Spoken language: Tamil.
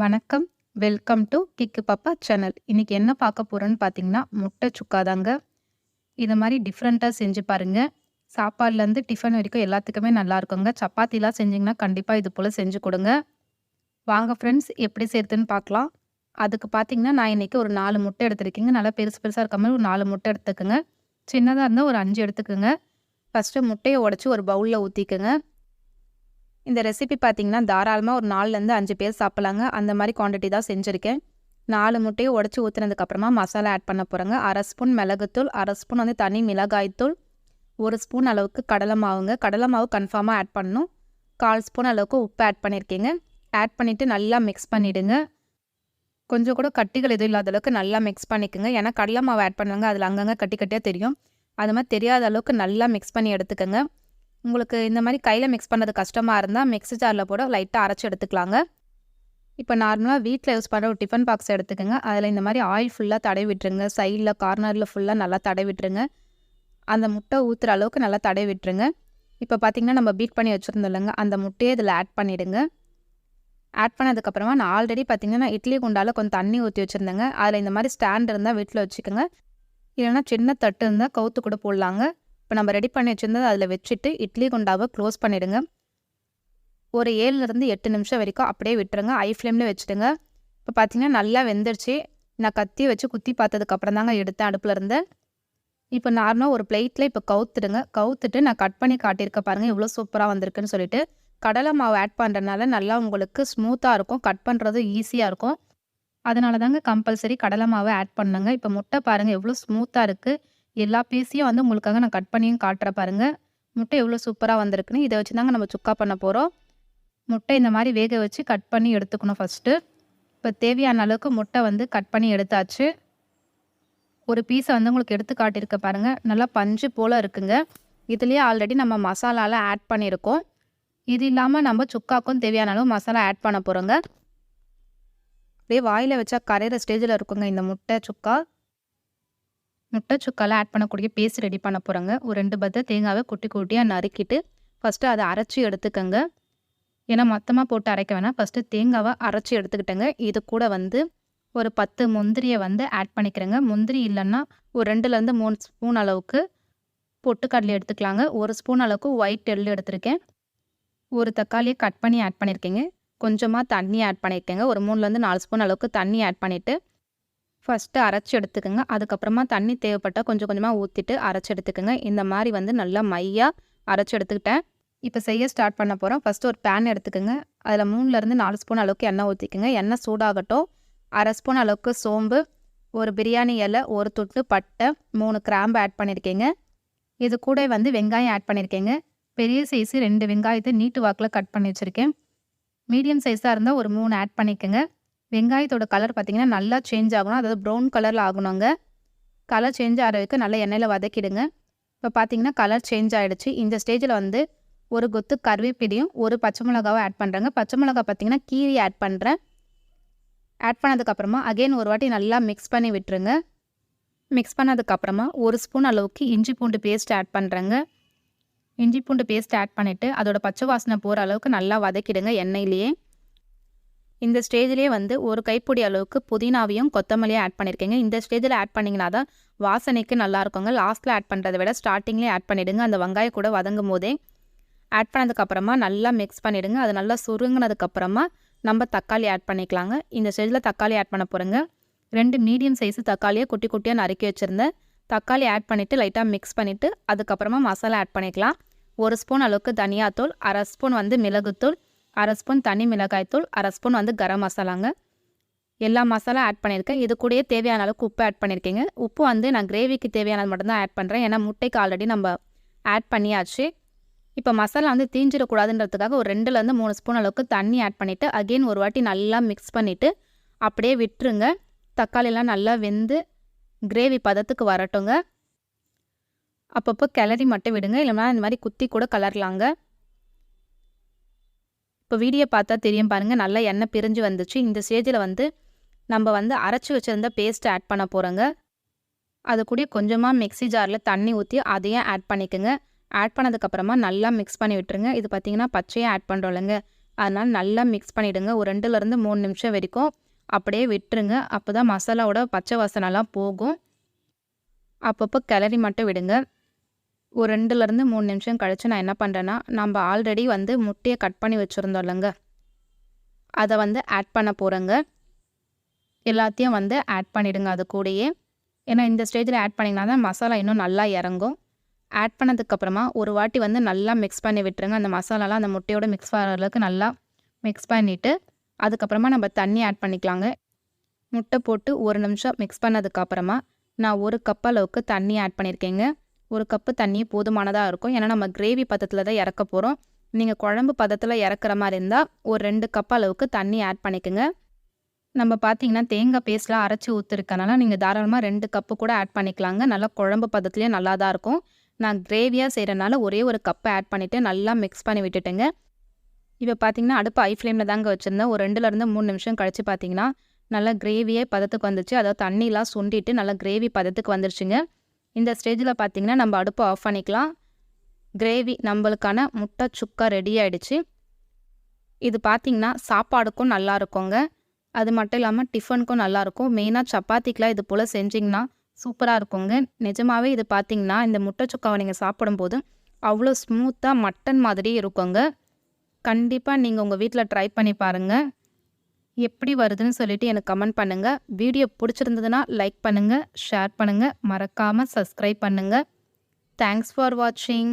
வணக்கம். Welcome to Kikku Pappa channel. இன்றைக்கி என்ன பார்க்க போகிறோன்னு பார்த்தீங்கன்னா, முட்டை சுக்கா தாங்க. இது மாதிரி டிஃப்ரெண்ட்டாக செஞ்சு பாருங்க. சாப்பாடுலேருந்து டிஃபன் வரைக்கும் எல்லாத்துக்குமே நல்லா இருக்குங்க சப்பாத்திலாம் செஞ்சிங்கன்னா கண்டிப்பாக இது போல் செஞ்சு கொடுங்க வாங்க ஃப்ரெண்ட்ஸ் எப்படி சேர்த்துன்னு பார்க்கலாம். அதுக்கு பார்த்தீங்கன்னா, நான் இன்னைக்கு ஒரு நாலு முட்டை எடுத்துருக்கீங்க நல்லா பெருசு பெருசாக இருக்க மாதிரி ஒரு நாலு முட்டை எடுத்துக்கங்க. சின்னதாக இருந்தால் ஒரு அஞ்சு எடுத்துக்கோங்க ஃபர்ஸ்ட்டு முட்டையை உடச்சி ஒரு பவுலில் ஊற்றிக்கோங்க இந்த ரெசிபி பார்த்தீங்கன்னா, தாராளமாக ஒரு 4லேருந்து 5 பேர் சாப்பிட்லாங்க அந்த மாதிரி குவான்டிட்டி தான் செஞ்சுருக்கேன் நாலு முட்டையை உடச்சி ஊற்றுனதுக்கப்புறமா மசாலா ஆட் பண்ண போகிறேங்க அரை ஸ்பூன் மிளகுத்தூள், அரை ஸ்பூன் வந்து தனி மிளகாய்த்தூள், ஒரு ஸ்பூன் அளவுக்கு கடலை மாவுங்க. கடலை மாவு கன்ஃபார்மாக ஆட் பண்ணணும். 1/4 ஸ்பூன் அளவுக்கு உப்பு ஆட் பண்ணியிருக்கீங்க ஆட் பண்ணிவிட்டு நல்லா மிக்ஸ் பண்ணிவிடுங்க கொஞ்சம் கூட கட்டிகள் எதுவும் இல்லாத அளவுக்கு நல்லா மிக்ஸ் பண்ணிக்கங்க. ஏன்னா கடலை மாவு ஆட் பண்ணுவாங்க. அதில் அங்கங்கே கட்டி கட்டியாக தெரியும். அது மாதிரி தெரியாத அளவுக்கு நல்லா மிக்ஸ் பண்ணி எடுத்துக்கோங்க உங்களுக்கு இந்த மாதிரி கையில் மிக்ஸ் பண்ணுறது கஷ்டமாக இருந்தால் மிக்ஸி ஜாரில் போட லைட்டாக அரைச்சி எடுத்துக்கலாங்க. இப்போ நார்மலாக வீட்டில் யூஸ் பண்ணுற ஒரு டிஃபன் பாக்ஸ் எடுத்துக்கோங்க அதில் இந்த மாதிரி ஆயில் ஃபுல்லாக தடவி விட்டுருங்க. சைடில் கார்னரில் ஃபுல்லாக நல்லா தடவி விட்டுருங்க. அந்த முட்டை ஊற்றுற அளவுக்கு நல்லா தடவி விட்டுருங்க. இப்போ பார்த்தீங்கன்னா, நம்ம பீட் பண்ணி வச்சுருந்தோம் இல்லைங்க அந்த முட்டையை இதில் ஆட் பண்ணிவிடுங்க ஆட் பண்ணதுக்கப்புறமா நான் ஆல்ரெடி பார்த்திங்கன்னா இட்லி குண்டால கொஞ்சம் தண்ணி ஊற்றி வச்சுருந்தேங்க அதில் இந்த மாதிரி ஸ்டாண்ட் இருந்தால் வீட்டில் வச்சுக்கோங்க இல்லைனா சின்ன தட்டு இருந்தால் கவுத்து கூட போடலாங்க. இப்போ நம்ம ரெடி பண்ணி வச்சுருந்தது அதில் வச்சுட்டு, இட்லி குண்டாவை க்ளோஸ் பண்ணிவிடுங்க ஒரு 7லேருந்து 8 நிமிஷம் வரைக்கும் அப்படியே விட்டுருங்க. ஐ ஃப்ளேமில் வச்சுடுங்க. இப்போ பார்த்தீங்கன்னா, நல்லா வெந்துருச்சு. நான் கத்தி வச்சு குத்தி பார்த்ததுக்கப்புறம் தாங்க எடுத்தேன் அடுப்புல இருந்து. நார்மலாக ஒரு பிளேட்டில் இப்போ கவுத்துடுங்க. கவுத்துட்டு நான் கட் பண்ணி காட்டியிருக்கேன் பாருங்கள் இவ்வளோ சூப்பராக வந்திருக்குன்னு சொல்லிட்டு. கடலை மாவு ஆட் பண்ணுறதுனால நல்லா உங்களுக்கு ஸ்மூத்தாக இருக்கும். கட் பண்ணுறது ஈஸியாக இருக்கும். அதனால தாங்க கம்பல்சரி கடலை மாவு ஆட் பண்ணுங்க இப்போ முட்டை பாருங்கள் எவ்வளோ ஸ்மூத்தாக இருக்குது எல்லா பீஸையும் வந்து உங்களுக்காக நான் கட் பண்ணியும் காட்டுறேன் பாருங்க. முட்டை எவ்வளோ சூப்பராக வந்திருக்குன்னு. இதை வச்சு தாங்க நம்ம சுக்கா பண்ண போகிறோம் முட்டை இந்த மாதிரி வேக வச்சு கட் பண்ணி எடுத்துக்கணும் ஃபர்ஸ்ட்டு. இப்போ தேவையான அளவுக்கு முட்டை வந்து கட் பண்ணி எடுத்தாச்சு. ஒரு பீஸை வந்து உங்களுக்கு எடுத்து காட்டியிருக்க பாருங்கள் நல்லா பஞ்சு போல் இருக்குங்க. இதுலேயே ஆல்ரெடி நம்ம மசாலாலாம் ஆட் பண்ணியிருக்கோம். இது இல்லாமல் நம்ம சுக்காக்கும் தேவையான அளவு மசாலா ஆட் பண்ண போகிறோங்க அப்படியே வாயில் வச்சா கரையிற ஸ்டேஜில் இருக்குங்க இந்த முட்டை சுக்கா. முட்டை சுக்கால ஆட் பண்ணக்கூடிய பேஸ்ட் ரெடி பண்ண போறேங்க. ஒரு ரெண்டு பத்த தேங்காவை குட்டி குட்டியாக நறுக்கிட்டு, ஃபர்ஸ்ட்டு அதை அரைச்சி எடுத்துக்கோங்க ஏன்னா மொத்தமாக போட்டு அரைக்க வேணாம். ஃபஸ்ட்டு தேங்காவை அரைச்சி எடுத்துக்கிட்டேங்க. இது கூட வந்து ஒரு பத்து முந்திரியை வந்து ஆட் பண்ணிக்கிறேங்க. முந்திரி இல்லைன்னா ஒரு 2லேருந்து 3 ஸ்பூன் அளவுக்கு பொட்டுக்கடலை எடுத்துக்கலாங்க. ஒரு ஸ்பூன் அளவுக்கு ஒயிட் எள்ளு எடுத்திருக்கேன். ஒரு தக்காளியை கட் பண்ணி ஆட் பண்ணியிருக்கேங்க. கொஞ்சமாக தண்ணி ஆட் பண்ணியிருக்கேங்க. ஒரு 3லேருந்து 4 ஸ்பூன் அளவுக்கு தண்ணி ஆட் பண்ணிவிட்டு ஃபஸ்ட்டு அரைச்சி எடுத்துக்கங்க. அதுக்கப்புறமா தண்ணி தேவைப்பட்டால் கொஞ்சம் கொஞ்சமாக ஊற்றிட்டு அரைச்சி எடுத்துக்கோங்க இந்த மாதிரி வந்து நல்லா மையாக அரைச்சி எடுத்துக்கிட்டேன். இப்போ செய்ய ஸ்டார்ட் பண்ண போகிறோம் ஃபர்ஸ்ட்டு ஒரு பேன் எடுத்துக்கோங்க அதில் மூணுலேருந்து நாலு ஸ்பூன் அளவுக்கு எண்ணெய் ஊற்றிக்கோங்க எண்ணெய் சூடாகட்டும். அரை ஸ்பூன் அளவுக்கு சோம்பு, ஒரு பிரியாணி இலை, ஒரு தொட்டு பட்டை, மூணு கிராம்பு ஆட் பண்ணியிருக்கேங்க. இது கூட வந்து வெங்காயம் ஆட் பண்ணியிருக்கேங்க. பெரிய சைஸு ரெண்டு வெங்காயத்தை நீட்டு வாக்கில் கட் பண்ணி வச்சுருக்கேன் மீடியம் சைஸாக இருந்தால் ஒரு மூணு ஆட் பண்ணிக்கங்க. வெங்காயத்தோட கலர் பார்த்திங்கன்னா நல்லா சேஞ்ச் ஆகணும். அதாவது ப்ரௌன் கலரில் ஆகணுங்க. கலர் சேஞ்ச் ஆகிறதுக்கு நல்லா எண்ணெயில் வதக்கிடுங்க. இப்போ பார்த்தீங்கன்னா, கலர் சேஞ்ச் ஆகிடுச்சு இந்த ஸ்டேஜில் வந்து ஒரு கொத்து கருவேப்பிலையும், ஒரு பச்சை மிளகாவும் ஆட் பண்றேங்க. பச்சை மிளகா பார்த்தீங்கன்னா, கீரி ஆட் பண்ணுறேன் ஆட் பண்ணதுக்கப்புறமா அகெயின் அகைன் ஒரு வாட்டி நல்லா மிக்ஸ் பண்ணி விட்டுருங்க. மிக்ஸ் பண்ணதுக்கப்புறமா ஒரு ஸ்பூன் அளவுக்கு இஞ்சி பூண்டு பேஸ்ட் ஆட் பண்ணுறேங்க இஞ்சி பூண்டு பேஸ்ட் ஆட் பண்ணிவிட்டு அதோட பச்சை வாசனை போகிற அளவுக்கு நல்லா வதக்கிடுங்க எண்ணெயிலேயே. இந்த ஸ்டேஜ்லேயே வந்து ஒரு கைப்பிடி அளவுக்கு புதினாவையும், கொத்தமல்லியும் ஆட் பண்ணியிருக்கேங்க. இந்த ஸ்டேஜில் ஆட் பண்ணிங்கன்னா தான் வாசனைக்கு நல்லாருக்குங்க. லாஸ்ட்டில் ஆட் பண்ணுறதை விட ஸ்டார்டிங்லேயே ஆட் பண்ணிடுங்க. அந்த வெங்காயம் கூட வதங்கும்போதே. ஆட் பண்ணதுக்கப்புறமா நல்லா மிக்ஸ் பண்ணிவிடுங்க அது நல்லா சுருங்கினதுக்கப்புறமா நம்ம தக்காளி ஆட் பண்ணிக்கலாங்க. இந்த ஸ்டேஜில் தக்காளி ஆட் பண்ண போகிறோங்க ரெண்டு மீடியம் சைஸு தக்காளியை குட்டி குட்டியாக நறுக்கி வச்சுருந்தேன் தக்காளி ஆட் பண்ணிவிட்டு லைட்டாக மிக்ஸ் பண்ணிவிட்டு அதுக்கப்புறமா மசாலா ஆட் பண்ணிக்கலாம். ஒரு ஸ்பூன் அளவுக்கு தனியாத்தூள், அரை ஸ்பூன் வந்து மிளகுத்தூள், அரை ஸ்பூன் தனி மிளகாய்த்தூள், அரை ஸ்பூன் வந்து கரம் மசாலாங்க. எல்லா மசாலா ஆட் பண்ணியிருக்கேன். இது கூடயே தேவையான அளவுக்கு உப்பு ஆட் பண்ணியிருக்கேங்க. உப்பு வந்து நான் கிரேவிக்கு தேவையானது மட்டும்தான் ஆட் பண்ணுறேன் ஏன்னா முட்டைக்கு ஆல்ரெடி நம்ம ஆட் பண்ணியாச்சு. இப்போ மசாலா வந்து தீஞ்சிடக்கூடாதுன்றதுக்காக ஒரு 2லேருந்து 3 ஸ்பூன் அளவுக்கு தண்ணி ஆட் பண்ணிவிட்டு அகைன் ஒரு வாட்டி நல்லா மிக்ஸ் பண்ணிவிட்டு அப்படியே விட்டுருங்க. தக்காளிலாம் நல்லா வெந்து கிரேவி பதத்துக்கு வரட்டுங்க. அப்பப்போ கிளறி மட்டும் விடுங்க. இல்லைனா இந்த மாதிரி குத்தி கூட கலரலாங்க. இப்போ வீடியோ பார்த்தா தெரியும் பாருங்கள் நல்லா எண்ணெய் பிரிஞ்சு வந்துச்சு. இந்த ஸ்டேஜில் வந்து நம்ம வந்து அரைச்சி வச்சுருந்த பேஸ்ட்டு ஆட் பண்ண போகிறோங்க அது கூட கொஞ்சமாக மிக்ஸி ஜாரில் தண்ணி ஊற்றி அதையும் ஆட் பண்ணிக்கங்க. ஆட் பண்ணதுக்கப்புறமா நல்லா மிக்ஸ் பண்ணி விட்டுருங்க. இது பார்த்தீங்கன்னா, பச்சையாக ஆட் பண்ணுறோம்லங்க அதனால் நல்லா மிக்ஸ் பண்ணிவிடுங்க ஒரு ரெண்டுலேருந்து மூணு நிமிஷம் வரைக்கும் அப்படியே விட்டுருங்க அப்போ தான் மசாலாவோட பச்சை வாசனைலாம் போகும் அப்பப்போ கிளறி மட்டும் விடுங்க ஒரு ரெண்டுலேருந்து மூணு நிமிஷம் கழித்து நான் என்ன பண்ணுறேன்னா நம்ம ஆல்ரெடி வந்து முட்டையை கட் பண்ணி வச்சுருந்தோம் இல்லைங்க. அதை வந்து ஆட் பண்ண போகிறேங்க எல்லாத்தையும் வந்து ஆட் பண்ணிவிடுங்க அது கூடயே. ஏன்னா இந்த ஸ்டேஜில் ஆட் பண்ணிங்கன்னா தான் மசாலா இன்னும் நல்லா இறங்கும். ஆட் பண்ணதுக்கப்புறமா ஒரு வாட்டி வந்து நல்லா மிக்ஸ் பண்ணி விட்டுருங்க. அந்த மசாலாலாம் அந்த முட்டையோட மிக்ஸ் ஆகிற அளவுக்கு நல்லா மிக்ஸ் பண்ணிவிட்டு அதுக்கப்புறமா நம்ம தண்ணி ஆட் பண்ணிக்கலாங்க. முட்டை போட்டு ஒரு நிமிஷம் மிக்ஸ் பண்ணதுக்கப்புறமா நான் ஒரு கப் அளவுக்கு தண்ணி ஆட் பண்ணியிருக்கேங்க. ஒரு கப்பு தண்ணி போதுமானதாக இருக்கும். ஏன்னா நம்ம கிரேவி பதத்தில் தான் இறக்க போகிறோம் நீங்கள் குழம்பு பதத்தில் இறக்குற மாதிரி இருந்தால் ஒரு ரெண்டு கப் அளவுக்கு தண்ணி ஆட் பண்ணிக்கோங்க. நம்ம பார்த்தீங்கன்னா தேங்காய் பேஸ்ட்லாம் அரைச்சி ஊற்றுருக்கனால நீங்கள் தாராளமாக ரெண்டு கப்பு கூட ஆட் பண்ணிக்கலாங்க. நல்லா குழம்பு பதத்துலேயும் நல்லா தான் இருக்கும். நான் கிரேவியாக செய்கிறனால ஒரே ஒரு கப்பை ஆட் பண்ணிவிட்டு நல்லா மிக்ஸ் பண்ணி விட்டுட்டுங்க. இப்போ பார்த்தீங்கன்னா அடுப்பு ஐ ஃப்ளேமில் தாங்க வச்சுருந்தேன். ஒரு ரெண்டுலேருந்து மூணு நிமிஷம் கழித்து பார்த்தீங்கன்னா நல்லா கிரேவியே பதத்துக்கு வந்துச்சு. அதாவது தண்ணிலாம் சுண்டிட்டு நல்லா கிரேவி பதத்துக்கு வந்துருச்சுங்க. இந்த ஸ்டேஜில் பார்த்தீங்கன்னா நம்ம அடுப்பை ஆஃப் பண்ணிக்கலாம். கிரேவி நம்மளுக்கான முட்டை சுக்கா ரெடி ஆகிடுச்சு இது பார்த்திங்கன்னா சாப்பாடுக்கும் நல்லா இருக்குங்க. அது மட்டும் இல்லாமல் டிஃபனுக்கும் நல்லாயிருக்கும் மெயினாக சப்பாத்திக்கெலாம் இது போல் செஞ்சிங்கன்னா சூப்பராக இருக்குங்க. நிஜமாகவே இது பார்த்திங்கன்னா இந்த முட்டை சுக்காவை நீங்கள் சாப்பிடும்போது அவ்வளோ ஸ்மூத்தாக மட்டன் மாதிரி இருக்குங்க. கண்டிப்பாக நீங்கள் உங்கள் வீட்டில் ட்ரை பண்ணி பாருங்கள் எப்படி வருதுன்னு சொல்லிட்டு எனக்கு கமெண்ட் பண்ணுங்கள் வீடியோ பிடிச்சிருந்ததுன்னா லைக் பண்ணுங்கள் ஷேர் பண்ணுங்கள் மறக்காமல் சப்ஸ்கிரைப் பண்ணுங்கள் தேங்க்ஸ் ஃபார் வாட்சிங்